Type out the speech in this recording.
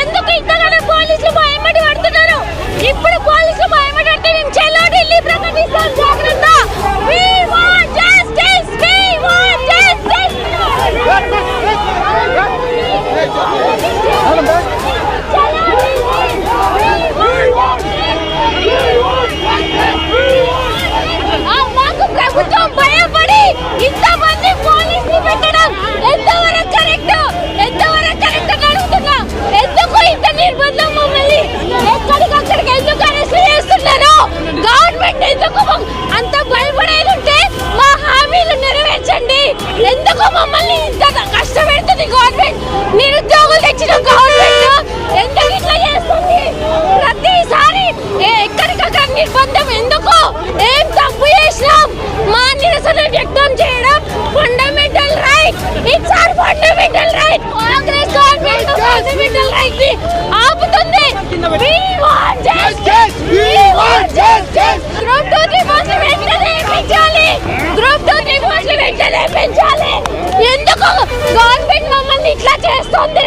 連続いた ఎందుకు మమ్మల్ని ఇంత కష్టపెడుతుంది గవర్నమెంట్ నిరుద్యోగులు తెచ్చిన గవర్నమెంట్ ఎందుకు ఇట్లా చేస్తుంది? ప్రతిసారి ఎక్కడికక్కడ నిర్బంధం ఎందుకు? ఏం తప్పు చేసినాం? మా నిరసన వ్యక్తం చేయడం fundamental right it's are fundamental right Congress government fundamental right వెంటనే పెంచాలి. ఎందుకు? గవర్నమెంట్ మమ్మల్ని ఇట్లా చేస్తుంది?